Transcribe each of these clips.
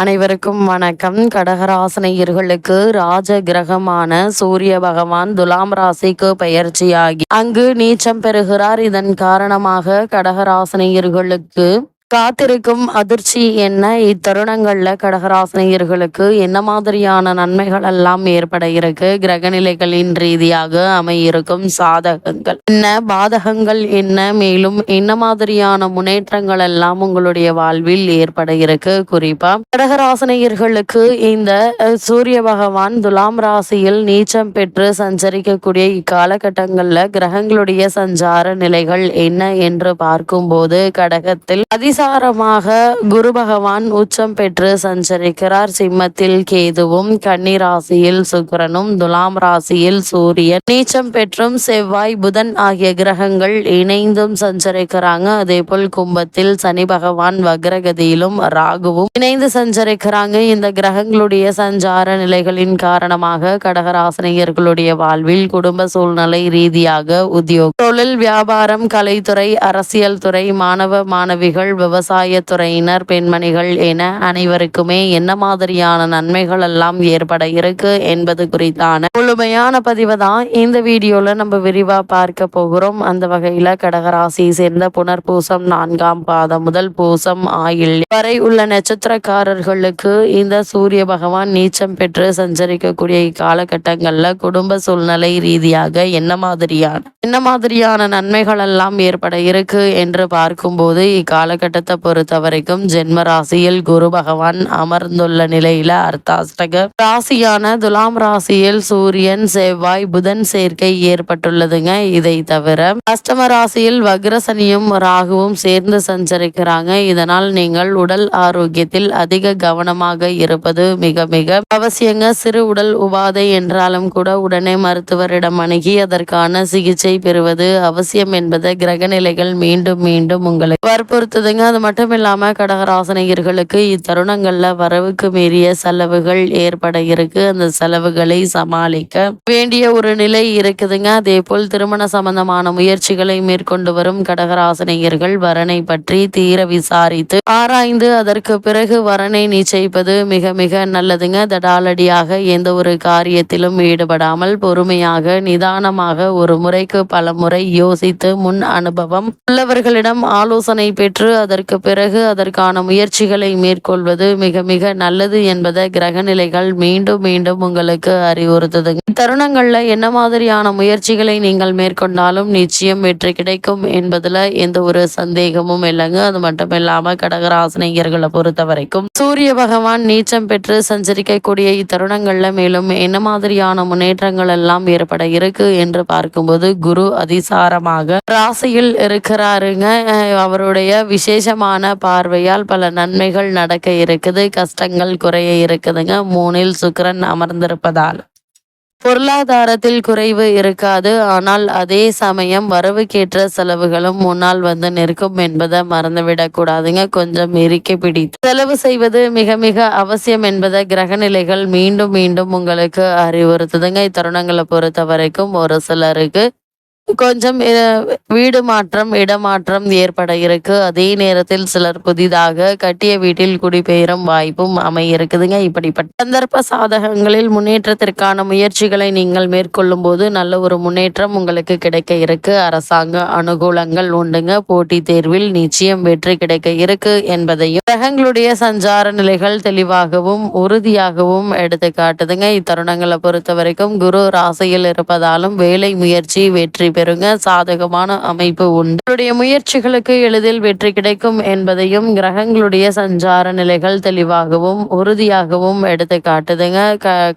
அனைவருக்கும் வணக்கம். கடகராசனையர்களுக்கு ராஜ கிரகமான சூரிய பகவான் துலாம் ராசிக்கு பயிற்சியாகி அங்கு நீச்சம் பெறுகிறார். இதன் காரணமாக கடகராசனையர்களுக்கு காத்திருக்கும் அதிர்ச்சி என்ன? இத்தருணங்கள்ல கடகராசினியர்களுக்கு என்ன மாதிரியான நன்மைகள் எல்லாம் ஏற்பட இருக்கு? கிரகநிலைகளின் ரீதியாக அமையிருக்கும் சாதகங்கள் என்ன? பாதகங்கள் என்ன? மேலும் என்ன மாதிரியான முன்னேற்றங்கள் எல்லாம் உங்களுடைய வாழ்வில் ஏற்பட இருக்கு? குறிப்பா கடகராசினியர்களுக்கு இந்த சூரிய பகவான் துலாம் ராசியில் நீச்சம் பெற்று சஞ்சரிக்கக்கூடிய இக்காலகட்டங்கள்ல கிரகங்களுடைய சஞ்சார நிலைகள் என்ன என்று பார்க்கும்போது கடகத்தில் அதி அதிசாரமாக குரு பகவான் உச்சம் பெற்று சஞ்சரிக்கிறார். சிம்மத்தில் கேதுவும் கன்னி ராசியில் சுக்கரனும் துலாம் ராசியில் சூரியன். நீச்சம் பெற்றும் செவ்வாய் புதன் ஆகிய கிரகங்கள் இணைந்தும் சஞ்சரிக்கிறாங்க. அதே போல் கும்பத்தில் சனி பகவான் வக்ரகதியிலும் ராகுவும் இணைந்து சஞ்சரிக்கிறாங்க. இந்த கிரகங்களுடைய சஞ்சார நிலைகளின் காரணமாக கடகராசினியர்களுடைய வாழ்வில் குடும்ப சூழ்நிலை ரீதியாக உத்தியோகம். தொழில் வியாபாரம் கலைத்துறை அரசியல் துறை மாணவ மாணவிகள் விவசாயத்துறையினர் பெண்மணிகள் என அனைவருக்குமே என்ன மாதிரியான நன்மைகள் எல்லாம் ஏற்பட இருக்கு என்பது குறித்தான முழுமையான பதிவை தான் இந்த வீடியோல நம்ம விரிவா பார்க்க போகிறோம். அந்த வகையில கடகராசியை சேர்ந்த புனர்பூசம் நான்காம் பாதம் முதல் பூசம் ஆயில் வரை உள்ள நட்சத்திரக்காரர்களுக்கு இந்த சூரிய பகவான் நீச்சம் பெற்று சஞ்சரிக்கக்கூடிய இக்காலகட்டங்கள்ல குடும்ப சூழ்நிலை ரீதியாக என்ன மாதிரியான என்ன மாதிரியான நன்மைகள் எல்லாம் ஏற்பட இருக்கு என்று பார்க்கும்போது இக்காலகட்ட காலகட்டத்தை பொறுத்த வரைக்கும் ஜென்ம ராசியில் குரு பகவான் அமர்ந்துள்ள நிலையில அர்த்தாஷ்டக ராசியான துலாம் ராசியில் சூரியன் செவ்வாய் புதன் சேர்க்கை ஏற்பட்டுள்ளதுங்க. இதை தவிர அஷ்டம ராசியில் வக்ரசனியும் ராகுவும் சேர்ந்து சஞ்சரிக்கிறாங்க. இதனால் நீங்கள் உடல் ஆரோக்கியத்தில் அதிக கவனமாக இருப்பது மிக மிக அவசியங்க. சிறு உடல் உபாதை என்றாலும் கூட உடனே மருத்துவரிடம் அணுகி அதற்கான சிகிச்சை பெறுவது அவசியம் என்பதை கிரகநிலைகள் மீண்டும் மீண்டும் உங்களை வற்புறுத்துதுங்க. அது மட்டும் இல்லாமல் கடகராசனையர்களுக்கு இத்தருணங்களில் வரவுக்கு மீறிய செலவுகள் ஏற்பட இருக்கு அந்த செலவுகளை சமாளிக்க வேண்டிய ஒரு நிலை இருக்குதுங்க. அதே போல் திருமண சம்பந்தமான முயற்சிகளை மேற்கொண்டு வரும் கடகராசனையர்கள் வரனை பற்றி தீர விசாரித்து ஆராய்ந்து அதற்கு பிறகு வரனை நிச்சயிப்பது மிக மிக நல்லதுங்க. தடாலடியாக எந்த ஒரு காரியத்திலும் ஈடுபடாமல் பொறுமையாக நிதானமாக ஒரு முறைக்கு பல முறை யோசித்து முன் அனுபவம் உள்ளவர்களிடம் ஆலோசனை பெற்று அதற்கு அதற்கு பிறகு அதற்கான முயற்சிகளை மேற்கொள்வது மிக மிக நல்லது என்பதை கிரகநிலைகள் மீண்டும் மீண்டும் உங்களுக்கு அறிவுறுத்துதுங்க. இத்தருணங்கள்ல என்ன மாதிரியான முயற்சிகளை நீங்கள் மேற்கொண்டாலும் நிச்சயம் வெற்றி கிடைக்கும் என்பதுல எந்த ஒரு சந்தேகமும் இல்லைங்க. அது மட்டும் இல்லாம கடகராசனையர்களை பொறுத்த வரைக்கும் சூரிய பகவான் நீச்சம் பெற்று சஞ்சரிக்கக்கூடிய இத்தருணங்கள்ல மேலும் என்ன மாதிரியான முன்னேற்றங்கள் எல்லாம் ஏற்பட இருக்கு என்று பார்க்கும்போது குரு அதிசாரமாக ராசியில் இருக்கிறாருங்க. அவருடைய விசேஷ விசேஷமான பார்வையால் பல நன்மைகள் நடக்க இருக்குது கஷ்டங்கள் குறைய இருக்குதுங்க. மூணில் சுக்கரன் அமர்ந்திருப்பதால். பொருளாதாரத்தில் குறைவு இருக்காது ஆனால் அதே சமயம் வரவுக்கேற்ற செலவுகளும் முன்னால் வந்து நிற்கும் என்பதை மறந்துவிடக்கூடாதுங்க கொஞ்சம் இறுக்கி பிடித்து செலவு செய்வது மிக மிக அவசியம் என்பதை கிரகநிலைகள் மீண்டும் மீண்டும் உங்களுக்கு அறிவுறுத்துதுங்க. இத்தருணங்களை பொறுத்த வரைக்கும் ஒரு சிலருக்கு கொஞ்சம் வீடு மாற்றம் இடமாற்றம் ஏற்பட இருக்கு. அதே நேரத்தில் சிலர் புதிதாக கட்டிய வீட்டில் குடிபெயரும் வாய்ப்பும் அமைய இருக்குதுங்க இப்படிப்பட்ட சந்தர்ப்ப சாதகங்களில் முன்னேற்றத்திற்கான முயற்சிகளை நீங்கள் மேற்கொள்ளும் போது நல்ல ஒரு முன்னேற்றம் உங்களுக்கு கிடைக்க இருக்கு. அரசாங்க அனுகூலங்கள் உண்டுங்க. போட்டி தேர்வில் நிச்சயம் வெற்றி கிடைக்க இருக்கு என்பதையும் கிரகங்களுடைய சஞ்சார நிலைகள் தெளிவாகவும் உறுதியாகவும் எடுத்து காட்டுதுங்க இத்தருணங்களை பொறுத்த வரைக்கும் குரு ராசியில் இருப்பதாலும் வேலை முயற்சி வெற்றி பெறுங்க. சாதகமான அமைப்பு உண்டு. முயற்சிகளுக்கு எளிதில் வெற்றி கிடைக்கும் என்பதையும் கிரகங்களுடைய சஞ்சார நிலைகள் தெளிவாகவும் உறுதியாகவும் எடுத்து காட்டுதுங்க.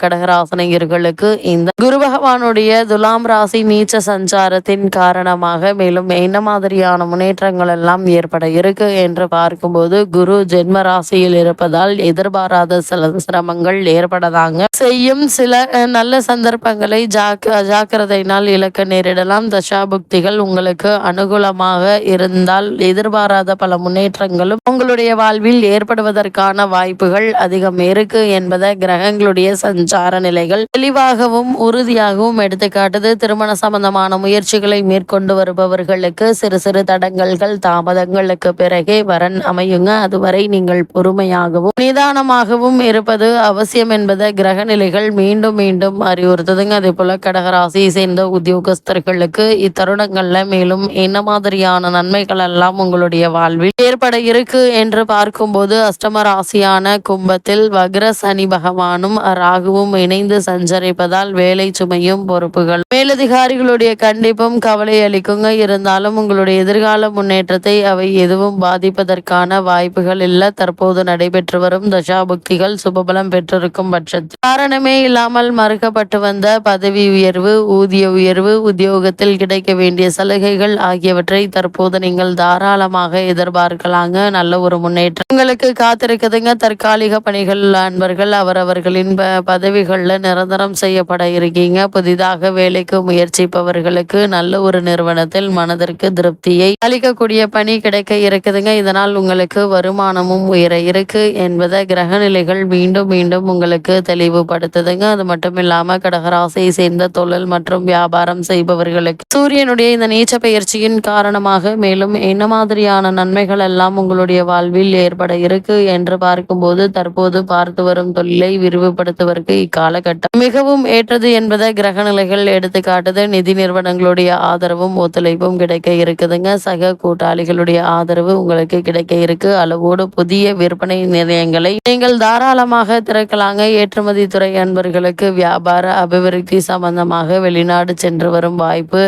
கடகராசனையர்களுக்கு இந்த குரு பகவானுடைய துலாம் ராசி நீச்ச சஞ்சாரத்தின் காரணமாக மேலும் என்ன மாதிரியான முன்னேற்றங்கள் எல்லாம் ஏற்பட இருக்கு என்று பார்க்கும்போது குரு ஜென்ம ராசியில் இருப்பதால் எதிர்பாராத சில சிரமங்கள் ஏற்படதாங்க செய்யும். சில நல்ல சந்தர்ப்பங்களை ஜாக்கிரதையினால் இழக்க நேரிடலாம். தசாபுக்திகள் உங்களுக்கு அனுகூலமாக இருந்தால் எதிர்பாராத பல முன்னேற்றங்களும் உங்களுடைய வாழ்வில் ஏற்படுவதற்கான வாய்ப்புகள் அதிகம் இருக்கு என்பதை கிரகங்களுடைய சஞ்சார நிலைகள் தெளிவாகவும் உறுதியாகவும் எடுத்துக்காட்டுது. திருமண சம்பந்தமான முயற்சிகளை மேற்கொண்டு வருபவர்களுக்கு சிறு சிறு தடங்கல்கள் தாமதங்களுக்கு பிறகே வரன் அமையுங்க. அதுவரை நீங்கள் பொறுமையாகவும் நிதானமாகவும் இருப்பது அவசியம் என்பதை கிரக நிலைகள் மீண்டும் மீண்டும் அறிவுறுத்துதுங்க. அதே போல கடகராசியை சேர்ந்த உத்தியோகஸ்தர்களுக்கு இத்தருணங்கள்ல மேலும் என்ன மாதிரியான நன்மைகள் எல்லாம் உங்களுடைய வாழ்வில் ஏற்பட இருக்கு என்று பார்க்கும்போது அஷ்டம ராசியான கும்பத்தில் வக்ர சனி பகவானும் ராகுவும் இணைந்து சஞ்சரிப்பதால் வேலை சுமையும் பொறுப்புகள். மேலதிகாரிகளுடைய கண்டிப்பும் கவலை அளிக்குங்க. இருந்தாலும் உங்களுடைய எதிர்கால முன்னேற்றத்தை அவை எதுவும் பாதிப்பதற்கான வாய்ப்புகள் இல்ல. தற்போது நடைபெற்று வரும் தசாபுக்திகள் சுபபலம் பெற்றிருக்கும் பட்சத்தில். காரணமே இல்லாமல் மறுக்கப்பட்டு வந்த பதவி உயர்வு ஊதிய உயர்வு உத்தியோகத்தில் கிடைக்க வேண்டிய சலுகைகள் ஆகியவற்றை தற்போது நீங்கள் தாராளமாக எதிர்பார்க்கலாங்க. நல்ல ஒரு முன்னேற்றம். உங்களுக்கு காத்திருக்குதுங்க. தற்காலிக பணிகள் அன்பர்கள் அவரவர்களின் பதவிகளில் நிரந்தரம் செய்யப்பட இருக்கீங்க. புதிதாக வேலைக்கு முயற்சிப்பவர்களுக்கு நல்ல ஒரு நிறுவனத்தில் மனதிற்கு திருப்தியை அளிக்கக்கூடிய பணி கிடைக்க இருக்குதுங்க. இதனால் உங்களுக்கு வருமானமும் உயர இருக்கு என்பதை கிரக நிலைகள் மீண்டும் மீண்டும் உங்களுக்கு தெளிவுபடுத்துதுங்க. அது மட்டும் இல்லாம கடகராசியை சேர்ந்த தொழில் மற்றும் வியாபாரம் செய்பவர்களுக்கு சூரியனுடைய இந்த நீச்ச பயிற்சியின் காரணமாக மேலும் என்ன மாதிரியான நன்மைகள் எல்லாம் உங்களுடைய வாழ்வில் ஏற்பட இருக்கு என்று பார்க்கும்போது தற்போது பார்த்து வரும் தொழிலை விரிவுபடுத்துவதற்கு இக்காலகட்டம். மிகவும் ஏற்றது என்பதை கிரக நிலைகள் எடுத்துக்காட்டுது. நிதி நிறுவனங்களுடைய ஆதரவும் ஒத்துழைப்பும் கிடைக்க இருக்குதுங்க. சக கூட்டாளிகளுடைய ஆதரவு உங்களுக்கு கிடைக்க இருக்கு. அளவோடு புதிய விற்பனை நிலையங்களை நீங்கள் தாராளமாக திறக்கலாங்க. ஏற்றுமதி துறை அன்பர்களுக்கு வியாபார அபிவிருத்தி சம்பந்தமாக வெளிநாடு சென்று வரும் வாய்ப்பு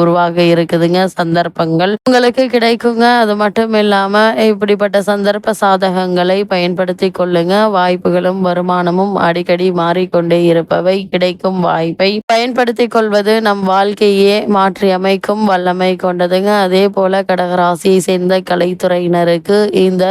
உருவாக இருக்குதுங்க சந்தர்ப்பங்கள். உங்களுக்கு கிடைக்குங்க. அது மட்டும் இல்லாம இப்படிப்பட்ட சந்தர்ப்ப சாதகங்களை பயன்படுத்தி கொள்ளுங்க. வாய்ப்புகளும் வருமானமும் அடிக்கடி மாறிக்கொண்டே இருப்பவை. கிடைக்கும் வாய்ப்பை பயன்படுத்தி கொள்வது நம் வாழ்க்கையே மாற்றி அமைக்கும் வல்லமை கொண்டதுங்க. அதே போல கடகராசியை சேர்ந்த கலைத்துறையினருக்கு இந்த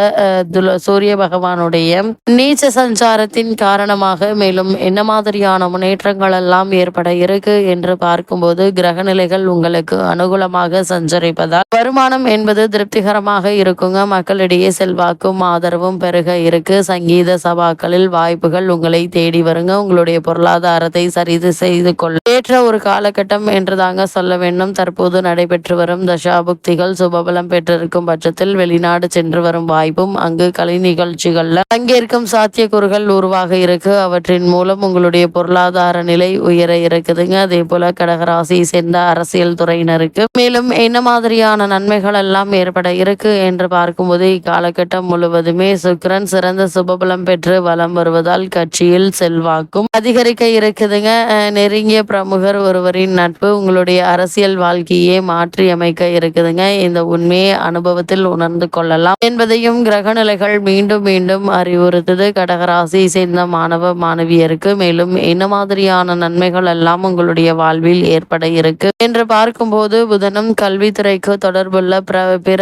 சூரிய பகவானுடைய நீச்ச சஞ்சாரத்தின் காரணமாக மேலும் என்ன மாதிரியான முன்னேற்றங்கள் எல்லாம் ஏற்பட இருக்கு என்று பார்க்கும்போது கிரகநிலை கிரகநிலைகள் உங்களுக்கு அனுகூலமாக சஞ்சரிப்பதால் வருமானம் என்பது திருப்திகரமாக இருக்குங்க. மக்களிடையே செல்வாக்கும் ஆதரவும் பெருக இருக்கு. சங்கீத சபாக்களில் வாய்ப்புகள் உங்களை தேடி வருங்க. உங்களுடைய பொருளாதாரத்தை சரிது செய்து கொள்ள ஏற்ற ஒரு காலகட்டம் என்று தாங்க சொல்ல வேண்டும். தற்போது நடைபெற்று வரும் தசாபுக்திகள் சுபபலம் பெற்றிருக்கும் பட்சத்தில் வெளிநாடு சென்று வரும் வாய்ப்பும் அங்கு கலை நிகழ்ச்சிகள்ல பங்கேற்கும் சாத்தியக்கூறுகள் உருவாக இருக்கு. அவற்றின் மூலம் உங்களுடைய பொருளாதார நிலை உயர இருக்குதுங்க. அதே போல கடகராசியை சேர்ந்த அரசியல் துறையினருக்கு மேலும் என்ன மாதிரியான நன்மைகள் எல்லாம் ஏற்பட இருக்கு என்று பார்க்கும்போது இக்காலகட்டம் முழுவதுமே சுக்கரன் சிறந்த சுபபலம் பெற்று வலம் வருவதால் கட்சியில் செல்வாக்கும் அதிகரிக்க இருக்குதுங்க. நெருங்கிய பிரமுகர் ஒருவரின் நட்பு உங்களுடைய அரசியல் வாழ்க்கையே மாற்றி அமைக்க இருக்குதுங்க. இந்த உண்மையை அனுபவத்தில் உணர்ந்து கொள்ளலாம். என்பதையும் கிரகநிலைகள் மீண்டும் மீண்டும் அறிவுறுத்துது. கடகராசியை சேர்ந்த மாணவ மாணவியருக்கு மேலும் என்ன மாதிரியான நன்மைகள் எல்லாம் உங்களுடைய வாழ்வில் ஏற்பட இருக்கு? என்று பார்க்கும்போது புதனும் கல்வித்துறைக்கு தொடர்புள்ள பிற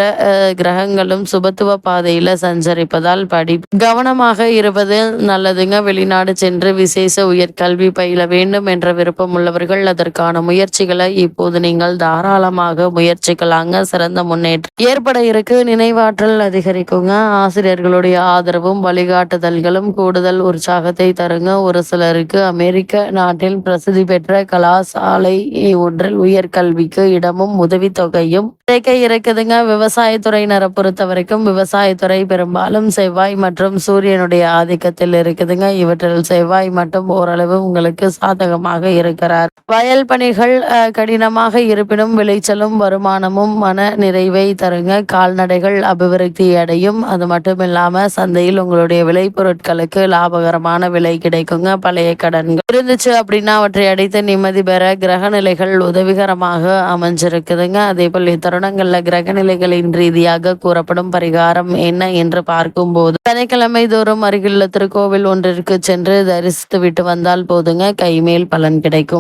கிரகங்களும் சுபத்துவ பாதையில சஞ்சரிப்பதால் படி கவனமாக இருப்பது நல்லதுங்க. வெளிநாடு சென்று விசேஷ உயர்கல்வி பயில வேண்டும் என்ற விருப்பம் உள்ளவர்கள் அதற்கான முயற்சிகளை இப்போது நீங்கள் தாராளமாக முயற்சிக்கலாங்க. சிறந்த முன்னேற்றம் ஏற்பட இருக்கு. நினைவாற்றல் அதிகரிக்குங்க. ஆசிரியர்களுடைய ஆதரவும் வழிகாட்டுதல்களும் கூடுதல் உற்சாகத்தை தருங்க. ஒரு சிலருக்கு அமெரிக்க நாட்டில் பிரசித்தி பெற்ற கலாசாலை ஒன்றில் உயர்கல்விக்கு இடமும் உதவித்தொகையும் கிடைக்க இருக்குதுங்க. விவசாயத்துறையினரை பொறுத்த வரைக்கும் விவசாயத்துறை பெரும்பாலும் செவ்வாய் மற்றும் சூரியனுடைய ஆதிக்கத்தில் இருக்குதுங்க. இவற்றில் செவ்வாய் மட்டும் ஓரளவு உங்களுக்கு சாதகமாக இருக்கிறார். வயல் பணிகள் கடினமாக இருப்பினும் விளைச்சலும் வருமானமும் மன நிறைவை தருங்க. கால்நடைகள் அபிவிருத்தி அடையும். அது மட்டும் இல்லாம சந்தையில் உங்களுடைய விளைபொருட்களுக்கு லாபகரமான விலை கிடைக்குங்க. பழைய கடன்கள் இருந்துச்சு அப்படின்னா அவற்றை அடைத்து நிம்மதி பெற கிரக நிலைகள் உதவிகரமாக அமைஞ்சிருக்குதுங்க. அதே போல் இத்தருணங்கள்ல கிரக நிலைகளின் ரீதியாக கூறப்படும் பரிகாரம் என்ன என்று பார்க்கும்போது சனிக்கிழமை தோறும் அருகிலுள்ள திருக்கோவில் ஒன்றிற்கு சென்று தரிசித்து விட்டு வந்தால் போதுங்க. கைமேல் பலன் கிடைக்கும்.